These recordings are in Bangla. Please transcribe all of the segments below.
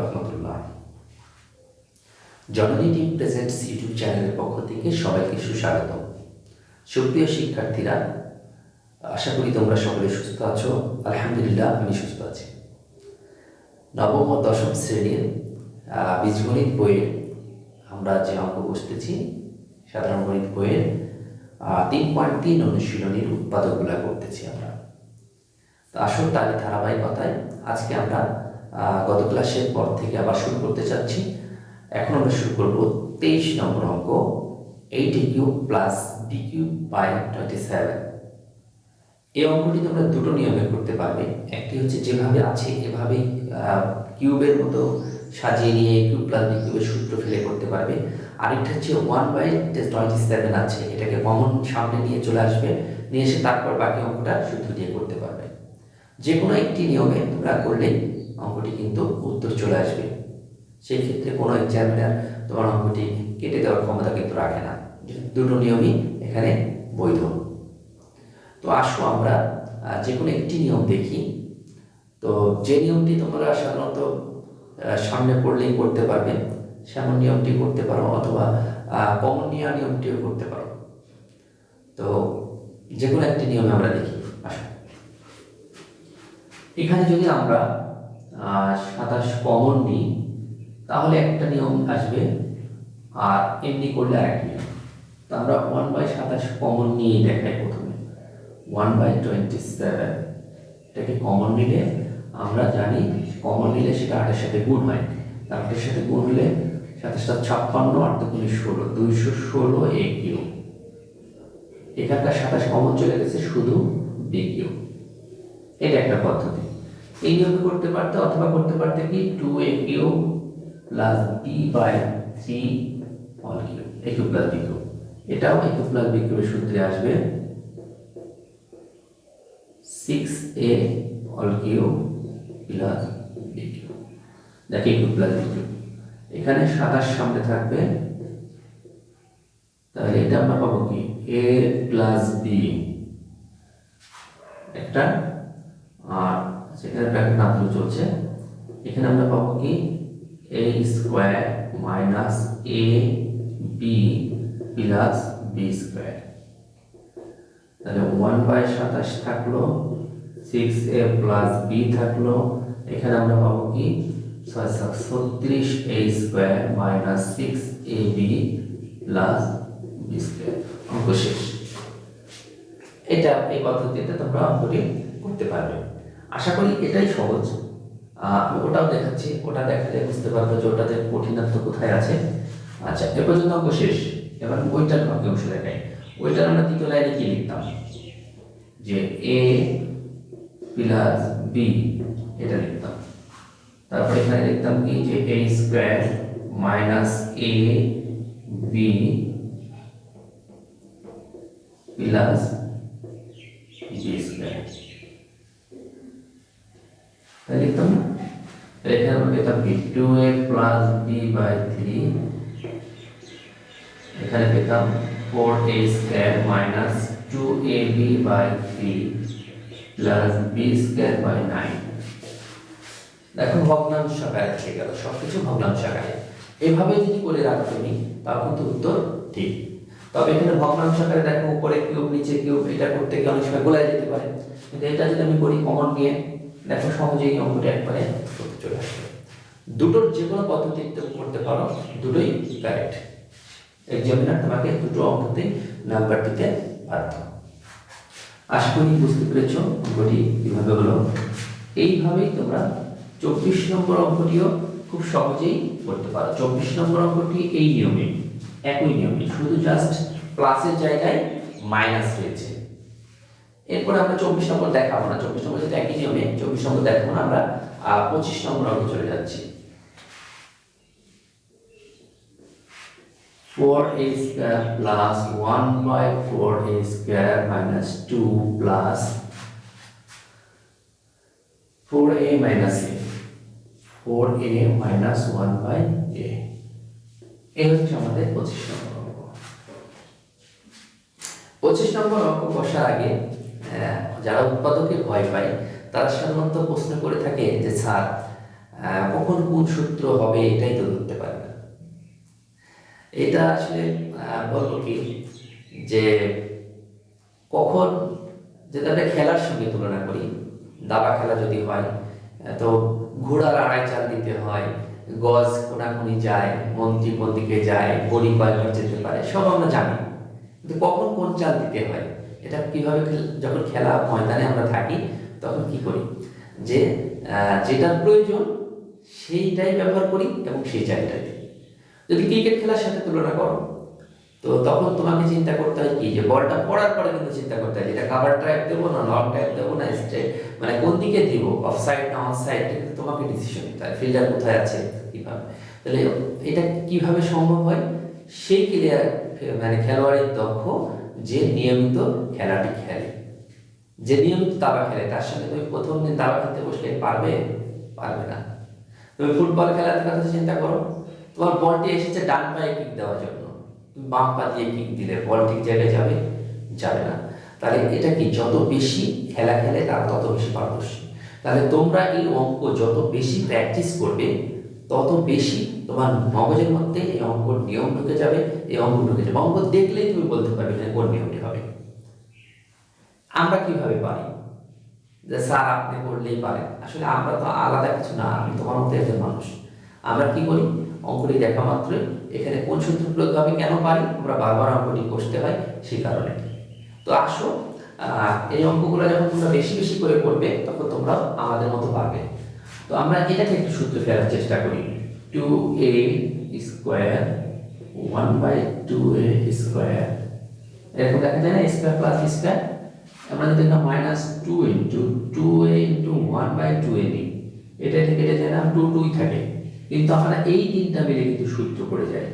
রহমতুল্লাহ জননী টিম প্রেজেন্টস ইউটিউব চ্যানেলের পক্ষ থেকে সবাইকে সুস্বাগত সুপ্রিয় শিক্ষার্থীরা, আশা করি তোমরা সকলে সুস্থ আছো। আলহামদুলিল্লাহ, আমি সুস্থ আছি। নবম ও দশম শ্রেণির বীজগণিত বইয়ের আমরা যে অঙ্ক বসতেছি, সাধারণ গণিত বইয়ের তিন পয়েন্ট তিন অনুশীলনীর উৎপাদকগুলা করতেছি আমরা। আসল তারই ধারাবাহিকতায় আজকে আমরা গত ক্লাসের পর থেকে আবার শুরু করতে চাচ্ছি। এখন আমরা শুরু করব তেইশ নম্বর অঙ্ক eight Q plus B Q by twenty seven এই অঙ্কটি তোমরা দুটো নিয়মে করতে পারবে। একটি হচ্ছে যেভাবে আছে এভাবেই আহ, কিউবের মতো সাজিয়ে নিয়ে কিউব প্লাস বি কিউবের সূত্র ফেলে করতে পারবে। আরেকটা হচ্ছে ওয়ান বাই টোয়েন্টি সেভেন আছে এটাকে কমন সামনে নিয়ে চলে আসবে নিয়ে এসে তারপর বাকি অঙ্কটা সূত্র দিয়ে করতে পারবে। যে কোনো একটি নিয়মে তোমরা করলে অঙ্কটি কিন্তু উত্তর চলে আসবে। সেই ক্ষেত্রে কোনো এক্সামিনার তোমার অঙ্কটি কেটে দেওয়ার ক্ষমতা কিন্তু রাখে না। দুটো নিয়মই এখানে বৈধ। তো আসো আমরা যে কোনো একটি নিয়ম দেখি। তো যে নিয়মটি তোমরা সাধারণত সামনে পড়লেই করতে পারবে, সেমন নিয়মটি করতে পারো অথবা কমন নেওয়া নিয়মটিও করতে পারো। তো যে কোনো একটি নিয়মে আমরা দেখি। আসো। এখানে যদি আমরা সাতাশ কমন নিই তাহলে একটা নিয়ম আসবে, আর এমনি করলে আরেক নিয়ম। তো আমরা ওয়ান বাই সাতাশ কমন নিয়েই দেখাই প্রথমে। ওয়ান বাই টোয়েন্টি সেভেন এটাকে কমন নিলে আমরা জানি কমন নিলে সেটা আটের সাথে গুণ হয়। আটের সাথে গুণ হলে সাতাশ সাত ছাপ্পান্ন, আট দুগুণে ষোলো, দুইশো ষোলো এ কিউ এখানকার সাতাশ কমন চলে গেছে শুধু বি কিউ এটা একটা পদ্ধতি। এই নিয়মে করতে পারতে, অথবা করতে পারতে কি? Two A Q plus B by three all Q A Q plus B Q এটাও এ কিউ প্লাস বি কিউবের সূত্রে আসবে six A all Q plus B Q দেখে A Q plus B Q এখানে সাতাশ সামনে থাকবে। তাহলে এটা আমরা পাবো কি? এ প্লাস বি একটা, আর সেখানে ব্র্যাকেট দিলেও চলছে। এখানে আমরা পাবো কি? A square minus A B plus B square তাহলে ওয়ান বাই সাতাশ থাকল সিক্স এ প্লাস বি থাকল। এখানে আমরা পাবো কি? ছয় ছত্রিশ A square minus six A B plus B square অঙ্ক শেষ। এটা এই পদ্ধতিতে তোমরা অঙ্কটি করতে পারবে। আশা করি এটাই সহজ। ওটাও দেখাচ্ছি। ওটা দেখালে বুঝতে পারবে যে ওটাতে কঠিনত্ব কোথায় আছে। আচ্ছা এ পর্যন্ত অঙ্ক শেষ। এবার ওইটার বাকি অংশ দেখাই। ওইটার আমরা দ্বিতীয় লাইনে কি লিখতাম? যে এ প্লাস বি এটা লিখতাম। তারপরে এখানে লিখতাম কি? যে A square minus A B plus B square তাই লিখতাম না এখানে আমরা পেতাম কি two A plus B by three এখানে পেতাম four A square minus two A B by three plus B square by nine দেখো, ভগ্নাংশ আকারে থেকে গেল, সবকিছু ভগ্নাংশ আকারে। এভাবে যদি করে রাখো তুমি, তাও কিন্তু উত্তর ঠিক তবে এখানে ভগ্নাংশ আকারে দেখো, উপরে কিউব নিচে কিউব এটা করতে গিয়ে অনেক সময় গোলায় যেতে পারে। কিন্তু এটা যদি আমি করি কমন নিয়ে দেখো সহজেই অঙ্কটা একবারে চলে আসবে। দুটোর যে কোনো পদ্ধতিতে করতে পারো, দুটোই কারেক্ট এক্সামিনার তোমাকে দুটো অঙ্কতে নাম্বার দিতে বাধ্য। আশা করি বুঝতে পেরেছ অঙ্কটি কীভাবে হলো। এইভাবেই তোমরা চব্বিশ নম্বর অঙ্কটিও খুব সহজেই করতে পারো। চব্বিশ নম্বর অঙ্কটি এই নিয়মে, একই নিয়মে। শুধু জাস্ট প্লাসের জায়গায় মাইনাস রয়েছে। এরপর আমরা চব্বিশ নম্বর দেখাবো না। চব্বিশ নম্বর যেটা একই নিয়মে চব্বিশ নম্বর দেখাবো না, আমরা পঁচিশ নম্বর অঙ্কে চলে যাচ্ছি। Four A square plus one by four A square minus two plus four A minus A four A minus one by A এই হচ্ছে আমাদের পঁচিশ নম্বর অঙ্ক। পঁচিশ নম্বর অঙ্ক বসার আগে যারা উৎপাদকে ভয় পায়, তারা সাধারণত প্রশ্ন করে থাকে যে, স্যার কখন কোন সূত্র হবে এটাই তো ধরতে পারে না। এটা আসলে বলব কি যে, কখন যদি আমরা খেলার সঙ্গে তুলনা করি, দাবা খেলা যদি হয়, তো ঘোড়ার আড়াই চাল দিতে হয়, গজ কোনাকুনি যায়, মন্ত্রী কোন দিকে যায় গড়ি কয়বার যেতে পারে, সব আমরা জানি। কিন্তু কখন কোন চাল দিতে হয়? এটা কীভাবে যখন খেলা ময়দানে আমরা থাকি, তখন কি করি? যে যেটার প্রয়োজন, সেইটাই ব্যবহার করি এবং সেই দিই। যদি ক্রিকেট খেলার সাথে তুলনা করো, তো তখন তোমাকে চিন্তা করতে হয় কি? যে, বলটা পড়ার পরে কিন্তু চিন্তা করতে হয় যেটা কাভার ট্র্যাক দেবো না লং ট্র্যাক দেবো না স্ট্রেট মানে কোন দিকে দিব? অফ সাইড না অন সাইড কিন্তু তোমাকে ডিসিশন নিতে হয়। ফিল্ডার কোথায় আছে? কীভাবে? তাহলে এটা কীভাবে সম্ভব হয়? সেই ক্লিয়ার মানে খেলোয়াড়ের দক্ষ যে নিয়মিত খেলাটি খেলে। যে নিয়মিত দাবা খেলে, তার সঙ্গে তুমি প্রথম দিন দাবা খেলতে বসলে পারবে? পারবে না। তুমি ফুটবল খেলার কথা চিন্তা করো। তোমার বলটি এসেছে ডান পায়ে কিক দেওয়ার জন্য। তুমি বাম পা দিয়ে কিক দিলে বল ঠিক জায়গায় যাবে? যাবে না। তাহলে এটা কি যত বেশি খেলা খেলে, তার তত বেশি পারদর্শী। তাহলে তোমরা এই অঙ্ক যত বেশি প্র্যাকটিস করবে তত বেশি তোমার মগজের মধ্যে এই অঙ্কর নিয়ম ঢুকে যাবে, এই অঙ্ক ঢুকে যাবে। অঙ্ক দেখলেই তুমি বলতে পারবে যে কোন নিয়মটি হবে। আমরা কীভাবে পারি? যে স্যার, আপনি করলেই পারেন। আসলে আমরা তো আলাদা কিছু না, আমি তোমার মতো একজন মানুষ। আমরা কি করি? অঙ্কটি দেখা মাত্রই। এখানে কোন সূত্র প্রয়োগ হবে কেন পারি? আমরা বারবার অঙ্কটি কষতে হয় সেই কারণে। তো আসো এই অঙ্কগুলো যখন তোমরা বেশি বেশি করে করবে, তখন তোমরা আমাদের মতো তো আমরা এটাকে একটু সূত্র ফেরার চেষ্টা করি। Two A square one by two A square এরকম দেখা যায় না? স্কোয়ার প্লাস স্কোয়ার আমরা যদি না minus two into two A into one by two A নিই, এটা থেকে যায় না? টু টুই থাকে। কিন্তু আমরা এই তিনটা মিলে কিন্তু সূত্র করে যায়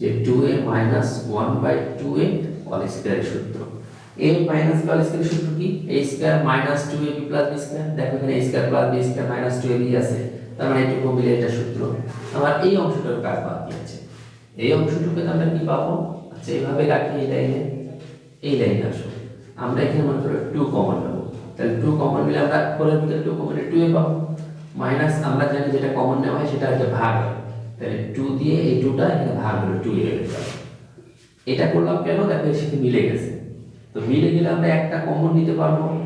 যে two a minus one by two a whole স্কোয়ারের সূত্র। এ মাইনাস বি অল স্কোয়ারের সূত্র কি a square minus two a b plus b square দেখো এখানে a square plus square minus আছে। তার মানে এটুকু মিলে এটা সূত্র। আমার এই অংশটার কাজ বাকি আছে এই অংশটুকু আমরা কি পাবো? আচ্ছা এইভাবে রাখি এই লাইনে। এই লাইনে আসো। আমরা এখানে মনে করো টু কমন নেব তাহলে টু কমন নিলে আমরা ফোরের ভিতরে টু কমন টু এ পাবো। মাইনাস আমরা জানি যেটা কমন নেওয়া হয় সেটা হচ্ছে ভাগ। তাহলে টু দিয়ে এই টুটা এখানে ভাগ হলো টু এ হয়ে এটা করলাম কেন? দেখো এর সাথে মিলে গেছে। তো মিলে গেলে আমরা একটা কমন নিতে পারব।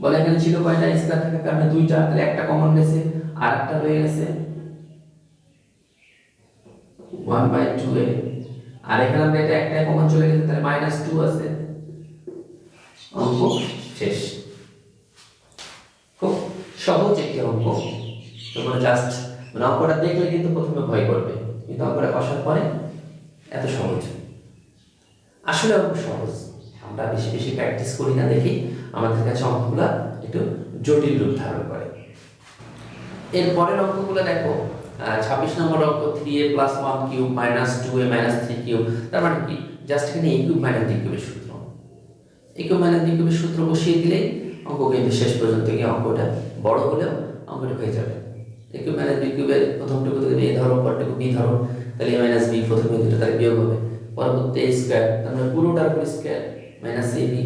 বলে এখানে ছিল কয়টা স্কয়ার থাকার কারণে দুইটা। তাহলে একটা কমন গেছে আর একটা রয়ে গেছে। One by two a. আর এখানে আমরা এটা একটা কমন চলে গেছে, তাহলে মাইনাস টু আছে। অঙ্ক শেষ। খুব সহজ একটি অঙ্ক। তোমরা জাস্ট মানে অঙ্কটা দেখলে কিন্তু প্রথমে ভয় করবে। কিন্তু অঙ্কটা কষার পরে এত সহজ। আসলে অঙ্ক সহজ। আমরা বেশি বেশি প্র্যাকটিস করি না দেখি, আমাদের কাছে অঙ্কগুলা একটু জটিল রূপ ধারণ করে। এর পরের অঙ্কগুলো দেখো ছাব্বিশ নম্বর অঙ্ক three a plus one cube minus two a minus three cube তার মানে কি? জাস্ট এখানে এ কিউব মাইনাস ডি কিউবের সূত্র। এ কিউব মাইনাস ডি কিউবের সূত্র বসিয়ে দিলেই অঙ্ক কিন্তু শেষ পর্যন্ত গিয়ে অঙ্কটা বড় হলেও অঙ্কটা হয়ে যাবে। এ কিউব মাইনাস বি কিউবের প্রথমটুকু থেকে এ ধরো, পরটুকু বি ধরো, তাহলে এ মাইনাস বি প্রথমে দুটো, তাহলে বিয়োগ হবে। পরবর্তী এ স্কোয়ার মানে পুরোটার উপর square minus a b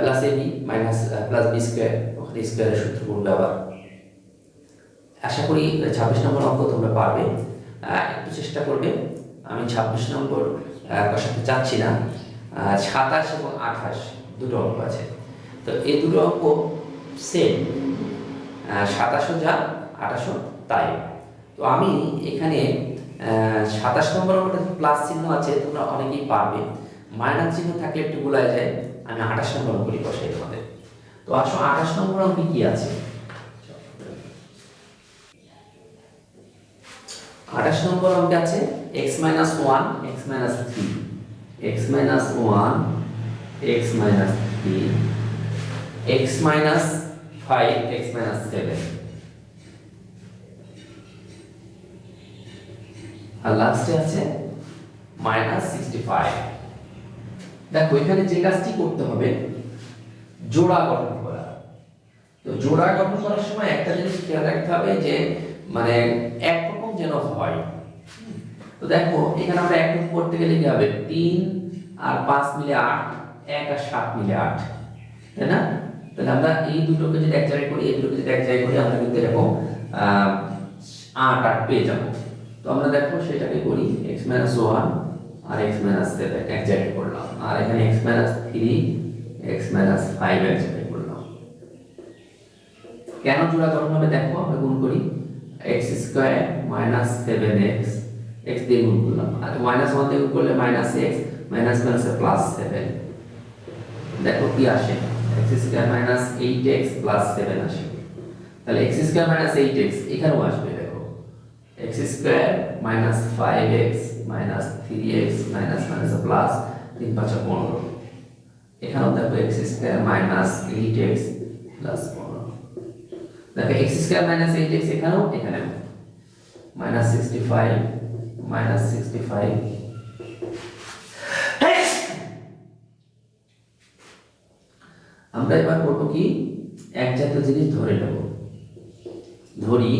plus a b minus plus b square ওখানে স্কোয়ারের সূত্র পড়বে আবার। আশা করি ছাব্বিশ নম্বর অঙ্ক তোমরা পারবে। একটু চেষ্টা করবে। আমি ছাব্বিশ নম্বর কষাতে চাচ্ছি না। সাতাশ এবং আঠাশ, দুটো অঙ্ক আছে। তো এই দুটো অঙ্ক সেম সাতাশও যা, আঠাশও তাই। তো আমি এখানে সাতাশ নম্বর প্লাস চিহ্ন আছে, তোমরা অনেকেই পারবে। মাইনাস চিহ্ন থাকলে একটু গোলায় যায়, আমি আঠাশ নম্বর অঙ্কটি বসাই তোমাদের। তো আসো, আঠাশ নম্বর অঙ্কে কি আছে? আঠাশ নম্বর অঙ্কে আছে x minus one x minus three x minus one x minus three x minus five x minus seven আর লাস্টে আছে মাইনাস সিক্সটি ফাইভ দেখো, এখানে যে কাজটি করতে হবে, জোড়া গঠন করা। তো জোড়া গঠন করার সময় একটা জিনিস খেয়াল রাখতে হবে যে মানে একরকম যেন হয়। তো দেখো, এখানে আমরা একরকম করতে গেলে কি হবে? তিন আর পাঁচ মিলে আট, এক আর সাত মিলে আট। তাই না? তাহলে আমরা এই দুটোকে যদি এক জায়গায় করি, এই দুটোকে যদি এক জায়গায় করি, আমরা কিন্তু এরকম আট আট পেয়ে যাব। তো আমরা দেখো সেটাকে করি এক্স মাইনাস ওয়ান আর এক্স মাইনাস সেভেন এক জায়গায় করলাম। আর এখানে x minus x minus five জায়গায় করলাম। কেন জোড়া গঠন হবে দেখো আমরা গুণ করি? এক্স স্কোয়ার মাইনাস দিয়ে গুণ করলাম। আর মাইনাস ওয়ান দিয়ে গুণ করলে মাইনাস এক্স মাইনাস মাইনাসে প্লাস সেভেন দেখো কি আসে? X square minus eight x plus seven আসে। তাহলে x square minus eight x এখানেও আসবে। Square minus five x minus three x minus minus plus তিন পাঁচা পনেরো। এখানেও দেখো square minus eight x plus পনেরো। দেখো x square minus eight x এখানেও এখানেও minus sixty five minus sixty five আমরা এবার করব কি? এক জাতীয় জিনিস ধরে নেব। ধরি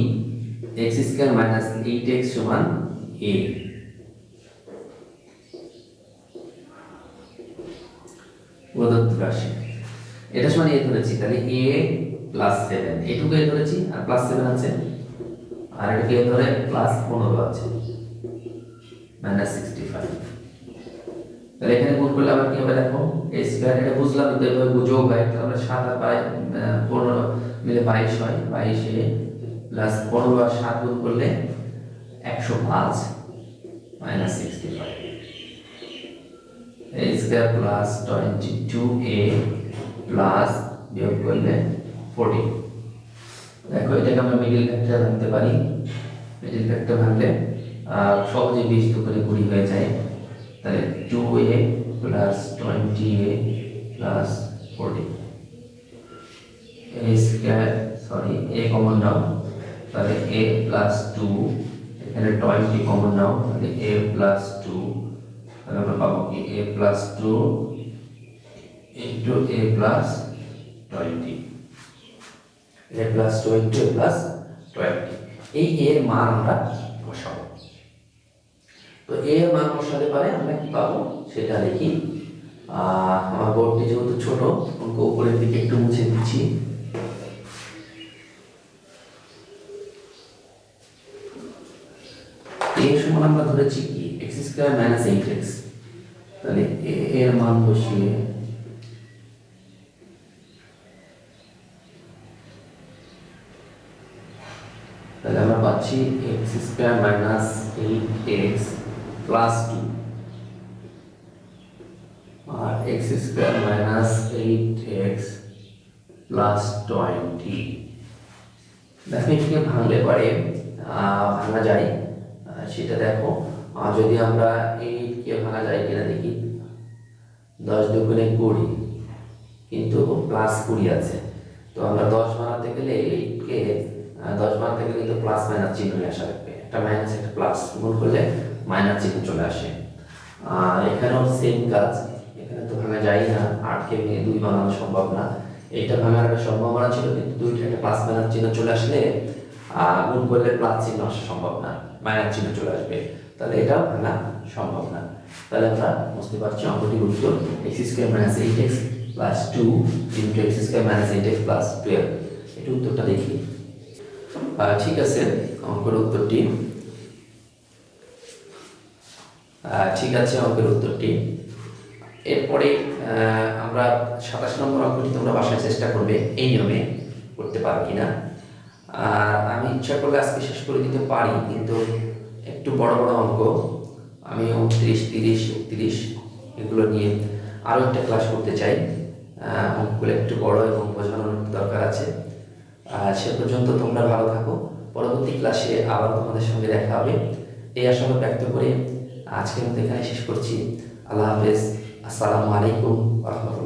এক্স স্কোয়ার মাইনাস এইট সমান এ প্রদত্ত রাশি। এটা সমান এ ধরেছি, তাহলে এ প্লাস সেভেন এটুকু এ ধরেছি, আর প্লাস সেভেন আছে। আর এটাকে ধরে প্লাস পনেরো আছে। মাইনাস সিক্সটি ফাইভ তাহলে এখানে গুণ করলে আবার কি হবে দেখো? এ স্কোয়ার এটা বুঝলাম কিন্তু এভাবে যোগ হয়। তাহলে সাত আর পনেরো মিলে বাইশ হয়। বাইশে প্লাস আর সাত গুণ করলে একশো পাঁচ minus sixty five a square plus twenty two a plus বিয়োগ করলে ফোরটি দেখো, এটাকে আমরা মিডিল ফ্যাক্টর ভাঙতে পারি। মিডিল ফ্যাক্টর ভাঙলে সহজে বিশ করে কুড়ি হয়ে যায়। তাহলে two a plus twenty a plus forty a square sorry a common নাও তাহলে এ প্লাস টু এখানে টোয়েন্টি কমন নাও, তাহলে এ প্লাস টু তাহলে আমরা পাবো কি a plus two into a plus twenty a plus twenty a plus twenty এই এর মান আমরা বসাবো। তো এর মান বসালে পারে, আমরা কি পাবো? সেটা দেখি। আমার বোর্ডটি যেহেতু ছোট উপরের দিকে একটু মুছে দিচ্ছি। এ সমান আমরা ধরেছি কি? X square minus eight x তাহলে এর মান বসিয়ে তাহলে আমরা পাচ্ছি x square minus eight x plus two আর x square minus eight x plus twenty দেখো এটাকে ভাঙলে পরে ভাঙা যায়। সেটা দেখো। যদি আমরা এইটকে ভাঙা যায় কিনা দেখি। দশ দুগুণে কুড়ি। কিন্তু প্লাস কুড়ি আছে। তো আমরা দশ বানাতে গেলে এইটকে দশ বানাতে গেলে কিন্তু প্লাস মাইনাস চিহ্ন নিয়ে আসা লাগবে। একটা মাইনাস একটা প্লাস গুণ করলে মাইনাস চিহ্ন চলে আসে। এখানেও সেম কাজ। এখানে তো ভাঙা যায় না। আটকে ভেঙে দুই বানানো সম্ভব না। এইটা ভাঙার একটা সম্ভাবনা ছিল, কিন্তু দুইটা একটা প্লাস মাইনাস চিহ্ন চলে আসলে গুণ করলে প্লাস চিহ্ন আসা সম্ভব না। মাইনাস চিহ্ন চলে আসবে। তাহলে এটাও ভাঙা সম্ভব না। তাহলে আমরা বুঝতে পারছি অঙ্কটির উত্তর x square minus eight x plus two into x square minus eight x plus twelve এটা উত্তরটা দেখি। ঠিক আছে, অঙ্কের উত্তরটি। ঠিক আছে অঙ্কের উত্তরটি। এরপরে আমরা সাতাশ নম্বর অঙ্কটি তোমরা বাসায় চেষ্টা করবে এই নিয়মে করতে পারো কিনা। আর আমি ইচ্ছা করলে আজকে শেষ করে দিতে পারি, কিন্তু একটু বড় বড় অঙ্ক, আমি উনত্রিশ, তিরিশ, একত্রিশ এগুলো নিয়ে আরও একটা ক্লাস করতে চাই। অঙ্কগুলো একটু বড় এবং বোঝানোর দরকার আছে। সে পর্যন্ত তোমরা ভালো থাকো। পরবর্তী ক্লাসে আবার তোমাদের সঙ্গে দেখা হবে। এই আশা ব্যক্ত করে আজকের মতো এখানে শেষ করছি। আল্লাহ হাফেজ। আসসালামু আলাইকুম রহমতুল্লাহ।